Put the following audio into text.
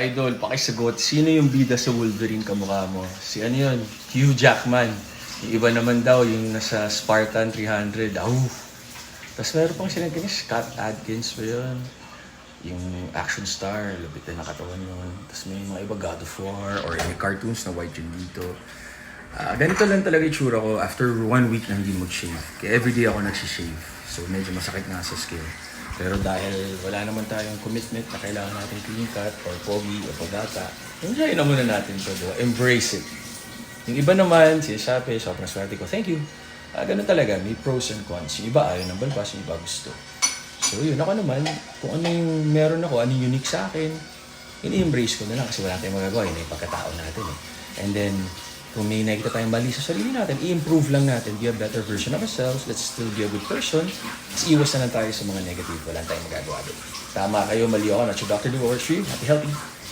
Idol, pakisagot, sino yung bida sa Wolverine kamukha mo? Si ano yun? Hugh Jackman. Yung iba naman daw, yung nasa Spartan 300. Aw! Tapos meron pang silang ganyan, Scott Adkins ba yun? Yung action star, labit na nakatawan yun. Tapos may mga iba God of War or may cartoons na white yun dito. Ah, ganito lang talaga yung tsura ko after one week na hindi mag-shave. Kaya everyday ako nagsishave. So medyo masakit nga sa skin. Pero dahil wala naman tayong commitment na kailangan natin clean cut or pogi o pagata, enjoy na muna natin to. Diba? Embrace it. Yung iba naman, si Shape, sobrang swerte ko. Thank you. Ah, ganun talaga, may pros and cons. Yung iba ayaw ng balbas, yung iba gusto. So yun, ako naman, kung ano yung meron ako, ano unique sa akin, ini-embrace ko na lang kasi wala tayong magagawa. Yun yung pagkatao natin eh. And then, kung may nakita tayong mali sa sarili natin, i-improve lang natin, be a better version of ourselves, let's still be a good person. Let's iwas na lang tayo sa mga negative. Wala tayong magagawa doon. Tama kayo, mali ako. Not your Dr. Lou, or Happy, healthy.